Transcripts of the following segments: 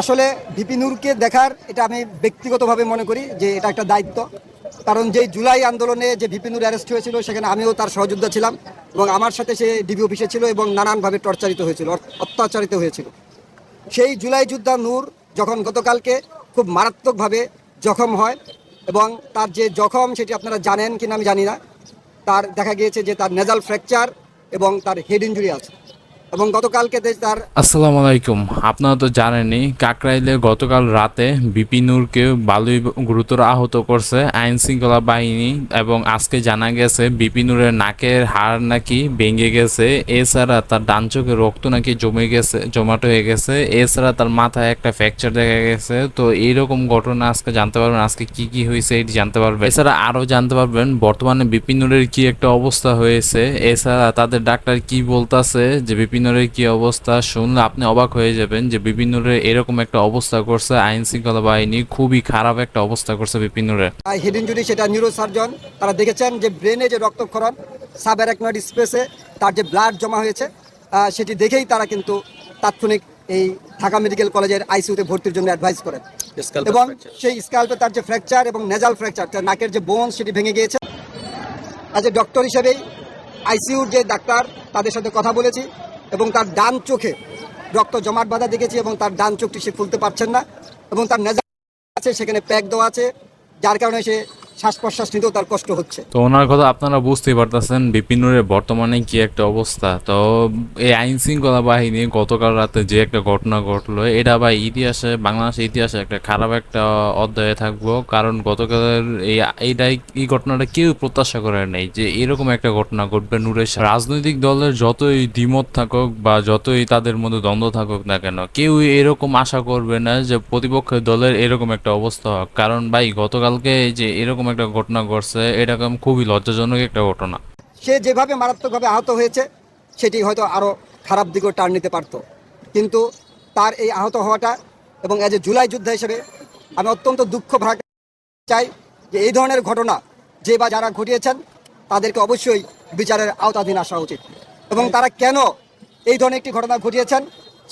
আসলে ভিপি নূরকে দেখার এটা আমি ব্যক্তিগতভাবে মনে করি যে এটা একটা দায়িত্ব। কারণ যেই জুলাই আন্দোলনে যে ভিপি নূর অ্যারেস্ট হয়েছিল, সেখানে আমিও তার সহযোদ্ধা ছিলাম এবং আমার সাথে সে ডিবি অফিসে ছিল এবং নানানভাবে টর্চারিত হয়েছিল অত্যাচারিত হয়েছিল। সেই জুলাই যোদ্ধা নূর যখন গতকালকে খুব মারাত্মকভাবে জখম হয় এবং তার যে জখম সেটি আপনারা জানেন কিনা আমি জানি না, তার দেখা গিয়েছে যে তার নেজাল ফ্র্যাকচার এবং তার হেড ইঞ্জুরি আছে। এবং গতকালকে যে তার আসসালামু আলাইকুম। আপনারা তো জানেনই, কাকরাইলে গতকাল রাতে বিপিনুরকে ভালোই গুরুতর আহত করছে আইন শৃঙ্খলা বাহিনী এবং আজকে জানা গেছে বিপিনুরের নাকের হাড় নাকি ভেঙে গেছে। এছাড়া তার ডান চোখে রক্ত নাকি জমে গেছে, জমাট হয়ে গেছে। এছাড়া তার মাথায় একটা ফ্র্যাকচার দেখা গেছে। তো এইরকম ঘটনা আজকে জানতে পারবেন। আজকে কি কি হয়েছে এটি জানতে পারবেন। এছাড়া আরও জানতে পারবেন, বর্তমানে বিপিনুরের কি একটা অবস্থা হয়েছে। এছাড়া তাদের ডাক্তার কি বলতাছে যে বিপিনুরের কি অবস্থা? শুনলে আপনি অবাক হয়ে যাবেন যে বিপিনুরের এরকম একটা অবস্থা করছে আইন শৃঙ্খলা বাহিনী খুবই খারাপ একটা অবস্থা করছে বিপিনুরের। হেড ইঞ্জুরি সেটা নিউরো সার্জন তারা দেখেছেন যে ব্রেনে যে রক্তক্ষরণ সাবেরাকনয়েড স্পেসে তার যে ব্লাড জমা হয়েছে আহ, সেটি দেখেই তারা কিন্তু তাৎক্ষণিক এই ঢাকা মেডিকেল কলেজের আইসিইউতে ভর্তির জন্য অ্যাডভাইস করেন। এবং সেই স্কাল্পে তার যে ফ্র্যাকচার এবং নেজাল ফ্র্যাকচার তার নাকের যে বোন সেটি ভেঙে গিয়েছে। আজ ডক্টর হিসেবেই আইসিইউর যে ডাক্তার তাদের সাথে কথা বলেছি। এবং তার ডান চোখে রক্ত জমাট বাঁধা দেখেছি এবং তার ডান চোখটি সে খুলতে পারছেন না এবং তার নেজা আছে, সেখানে প্যাক দেওয়া আছে, যার কারণে সে শ্বাস প্রশ্বাস নিতেও তার কষ্ট হচ্ছে। তো ওনার কথা আপনারা বুঝতেই পারতেছেন বিপিনুরের বর্তমানে কি একটা অবস্থা? তো এই আইন শৃঙ্খলা বাহিনী গতকাল রাতে যে একটা ঘটনা ঘটলো, এটা ইতিহাসে বাংলাদেশের ইতিহাসে একটা খারাপ একটা অধ্যায়ে থাকব। কারণ গতকালের এই এইটাই এই ঘটনাটা কেউ প্রত্যাশা করে নেই যে এরকম একটা ঘটনা ঘটবে নূরের রাজনৈতিক দলের যতই দ্বিমত থাকুক বা যতই তাদের মধ্যে দ্বন্দ্ব থাকুক না কেন, কেউ এরকম আশা করবে না যে প্রতিপক্ষের দলের এরকম একটা অবস্থা হোক। কারণ ভাই গতকালকে যে এরকম একটা ঘটনা ঘটছে এটা খুবই লজ্জাজনক একটা ঘটনা। সে যেভাবে মারাত্মকভাবে আহত হয়েছে সেটি হয়তো আরও খারাপ দিকেও টার্ন নিতে পারতো। কিন্তু তার এই আহত হওয়াটা এবং এজ এ জুলাই যুদ্ধ হিসেবে আমি অত্যন্ত দুঃখ ভাগ চাই যে এই ধরনের ঘটনা যে বা যারা ঘটিয়েছেন তাদেরকে অবশ্যই বিচারের আওতাধীন আসা উচিত। এবং তারা কেন এই ধরনের একটি ঘটনা ঘটিয়েছেন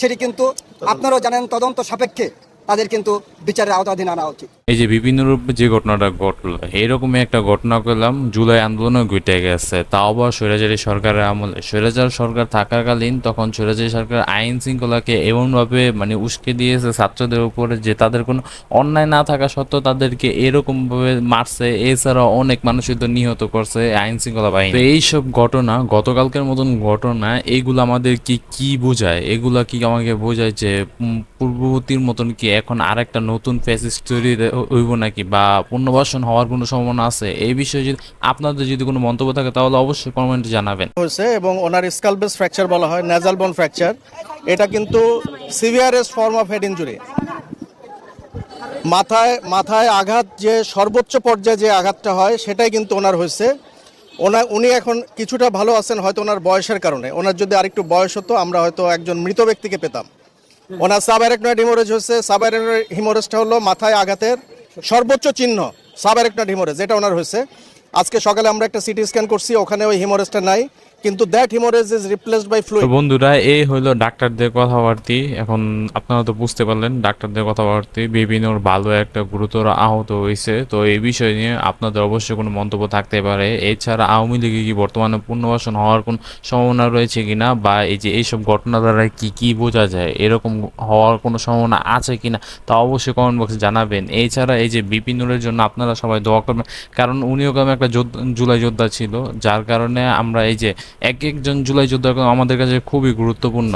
সেটি কিন্তু আপনারাও জানেন তদন্ত সাপেক্ষে তাদের কিন্তু বিচারের আওতাধীন আনা উচিত। এই যে বিভিন্ন রূপে যে ঘটনাটা ঘটলো এইরকমই একটা ঘটনা করলাম জুলাই আন্দোলনে ঘটে গেছে। তাও আবার স্বৈরাচারী সরকারের আমলে, স্বৈরাচার সরকার থাকাকালীন তখন স্বৈরাচারী সরকার আইন শৃঙ্খলাকে এমনভাবে মানে উস্কে দিয়েছে ছাত্রদের উপরে যে তাদের কোনো অন্যায় না থাকা সত্ত্বেও তাদেরকে এরকমভাবে মারছে। এছাড়াও অনেক মানুষই তো নিহত করছে আইন শৃঙ্খলা বাহিনী। তো এইসব ঘটনা, গতকালকের মতন ঘটনা, এইগুলো আমাদের কি কি বোঝায়? এগুলা কি আমাকে বোঝায় যে পূর্ববর্তীর মতন কি এখন আরেকটা নতুন ফ্যাসিস্ট তৈরি হইব নাকি বা পুনর্বাসন হওয়ার কোনো সম্ভাবনা আছে? এই বিষয়ে যদি আপনাদের যদি কোনো মন্তব্য থাকে, তাহলে অবশ্যই কমেন্টে জানাবেন। হয়েছে এবং ওনার স্কালবেস ফ্র্যাকচার বলা হয় নেজাল বোন ফ্র্যাকচার এটা কিন্তু severest form of head injury মাথায় মাথায় আঘাত যে সর্বোচ্চ পর্যায়ে যে আঘাতটা হয়, সেটাই কিন্তু ওনার হয়েছে। ওনার উনি এখন কিছুটা ভালো আছেন হয়তো ওনার বয়সের কারণে। ওনার যদি আরেকটু বয়স হতো, আমরা হয়তো একজন মৃত ব্যক্তিকে পেতাম। ওনার সাবারেকনয়েড হিমোরেজ হচ্ছে সাবারেকনয়েড হিমোরেজটা হলো মাথায় আঘাতের সর্বোচ্চ চিহ্ন সাবারেকনয়েড হিমোরেজ এটা ওনার হয়েছে আজকে সকালে আমরা একটা সিটি স্ক্যান করছি, ওখানে ওই হিমোরেজটা নাই। কিন্তু that haemorrhage is replaced by fluid বন্ধুরা, এই হলো ডাক্তারদের কথাবার্তি। এখন আপনারা তো বুঝতে পারলেন, ডাক্তারদের কথাবার্তি বিভিন্নর ভালো একটা গুরুতর আহত হয়েছে। তো এই বিষয় নিয়ে আপনাদের অবশ্যই কোনো মন্তব্য থাকতে পারে। এছাড়া আওয়ামী লীগে কি বর্তমানে পুনর্বাসন হওয়ার কোন সম্ভাবনা রয়েছে কিনা? বা এই যে এইসব ঘটনা দ্বারা কি কি বোঝা যায়? এরকম হওয়ার কোনো সম্ভাবনা আছে কিনা? তা অবশ্যই কমেন্ট বক্সে জানাবেন। এছাড়া এই যে বিপিনুরের জন্য আপনারা সবাই দোয়া করবেন। কারণ উনিও কেমন একটা যোদ্ধা জুলাই যোদ্ধা ছিল। যার কারণে আমরা এই যে এক একজন জুলাই যোদ্ধা আমাদের কাছে খুবই গুরুত্বপূর্ণ।